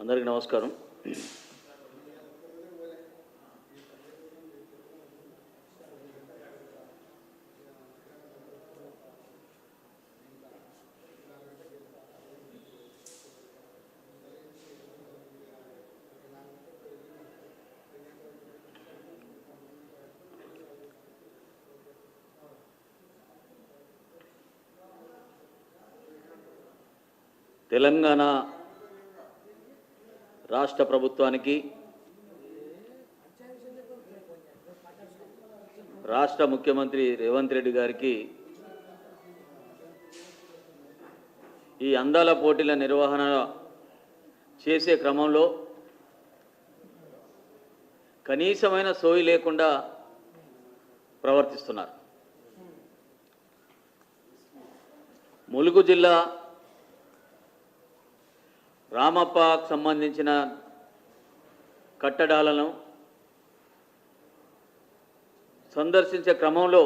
అందరికీ నమస్కారం. తెలంగాణ రాష్ట్ర ప్రభుత్వానికి రాష్ట్ర ముఖ్యమంత్రి రేవంత్ రెడ్డి గారికి ఈ అందాల పోటీల నిర్వహణ చేసే క్రమంలో కనీసమైన సోయి లేకుండా ప్రవర్తిస్తున్నారు. ములుగు జిల్లా రామప్పకు సంబంధించిన కట్టడాలను సందర్శించే క్రమంలో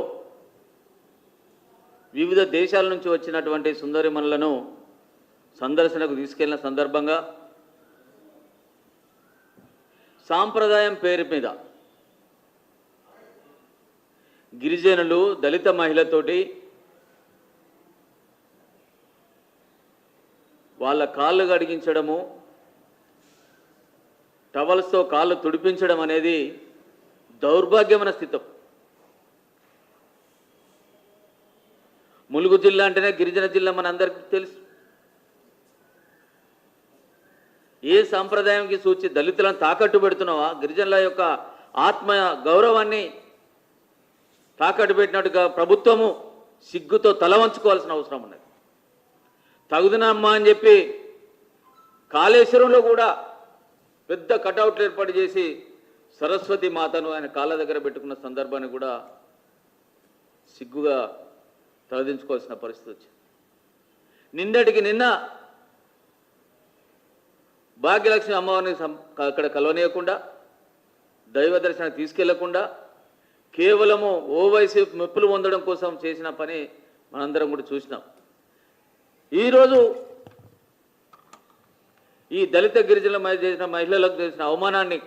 వివిధ దేశాల నుంచి వచ్చినటువంటి సుందరిమణులను సందర్శనకు తీసుకెళ్ళిన సందర్భంగా సాంప్రదాయం పేరు మీద గిరిజనులు దళిత మహిళతోటి వాళ్ళ కాళ్ళు కడిగించడము టవల్స్తో కాళ్ళు తుడిపించడం అనేది దౌర్భాగ్యమైన స్థితం. ములుగు జిల్లా అంటేనే గిరిజన జిల్లా మన అందరికీ తెలుసు. ఏ సాంప్రదాయంకి సూచి దళితులను తాకట్టు పెడుతున్నావా? గిరిజనుల యొక్క ఆత్మ గౌరవాన్ని తాకట్టు పెట్టినట్టుగా ప్రభుత్వము సిగ్గుతో తల వంచుకోవాల్సిన అవసరం ఉన్నది. తగుదనమ్మా అని చెప్పి కాళేశ్వరంలో కూడా పెద్ద కటౌట్లు ఏర్పాటు చేసి సరస్వతి మాతను ఆయన కాళ్ళ దగ్గర పెట్టుకున్న సందర్భాన్ని కూడా సిగ్గుగా తలదించుకోవాల్సిన పరిస్థితి వచ్చింది. నిన్నటికి నిన్న భాగ్యలక్ష్మి అమ్మవారిని అక్కడ కలవనీయకుండా దైవ దర్శనం తీసుకెళ్ళకుండా కేవలము ఓవైసీ మెప్పులు పొందడం కోసం చేసిన పని మనందరం కూడా చూసినాం. ఈరోజు ఈ దళిత గిరిజన చేసిన మహిళలకు చేసిన అవమానాన్ని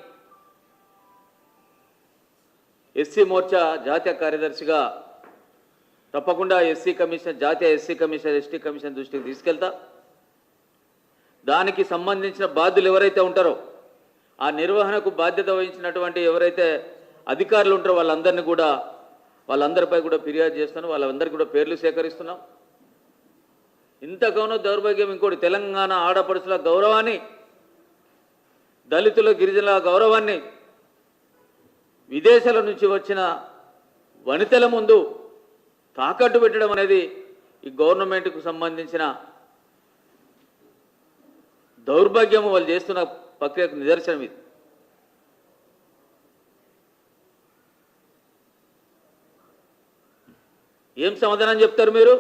ఎస్సీ మోర్చా జాతీయ కార్యదర్శిగా తప్పకుండా ఎస్సీ కమిషన్ జాతీయ ఎస్సీ కమిషన్ ఎస్టీ కమిషన్ దృష్టికి తీసుకెళ్తా. దానికి సంబంధించిన బాధ్యులు ఎవరైతే ఉంటారో ఆ నిర్వహణకు బాధ్యత వహించినటువంటి ఎవరైతే అధికారులు ఉంటారో వాళ్ళందరినీ కూడా వాళ్ళందరిపై కూడా ఫిర్యాదు చేస్తాను వాళ్ళందరికీ కూడా పేర్లు సేకరిస్తున్నాం. ఇంతగానో దౌర్భాగ్యం ఇంకోటి. తెలంగాణ ఆడపడుచుల గౌరవాన్ని దళితుల గిరిజనుల గౌరవాన్ని విదేశాల నుంచి వచ్చిన వనితల ముందు తాకట్టు పెట్టడం అనేది ఈ గవర్నమెంట్కు సంబంధించిన దౌర్భాగ్యము వాళ్ళు చేస్తున్న ప్రక్రియకు నిదర్శనం ఇది. ఏం సమాధానం చెప్తారు మీరు?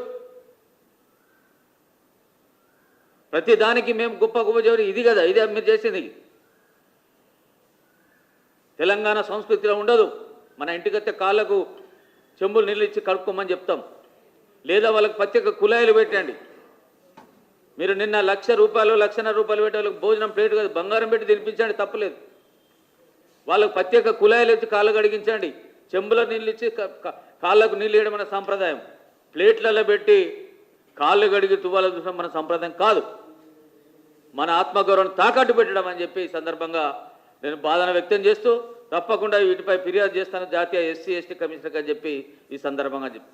ప్రతి దానికి మేము గొప్ప గొప్ప ఇది కదా ఇదే మీరు చేసేది. తెలంగాణ సంస్కృతిలో ఉండదు. మన ఇంటికత్తే కాళ్ళకు చెంబులు నీళ్ళు ఇచ్చి కడుక్కోమని చెప్తాం. లేదా వాళ్ళకి ప్రత్యేక కుళాయిలు పెట్టండి. మీరు నిన్న లక్ష రూపాయలు లక్షన్నర రూపాయలు పెట్టి వాళ్ళకి భోజనం ప్లేట్ కాదు బంగారం పెట్టి తినిపించండి తప్పలేదు. వాళ్ళకు ప్రత్యేక కుళాయిలు ఇచ్చి కాళ్ళు కడిగించండి. చెంబుల నీళ్ళు ఇచ్చి కాళ్ళకు నీళ్ళు వేయడం మన సాంప్రదాయం. ప్లేట్లలో పెట్టి కాళ్ళు కడిగి తువ్వాల చూసిన మన సంప్రదాయం కాదు. మన ఆత్మగౌరవం తాకట్టు పెట్టడం అని చెప్పి ఈ సందర్భంగా నేను బాధన వ్యక్తం చేస్తూ తప్పకుండా వీటిపై ఫిర్యాదు చేస్తాను జాతీయ ఎస్సీ ఎస్టీ కమిషనర్ అని చెప్పి ఈ సందర్భంగా చెప్పి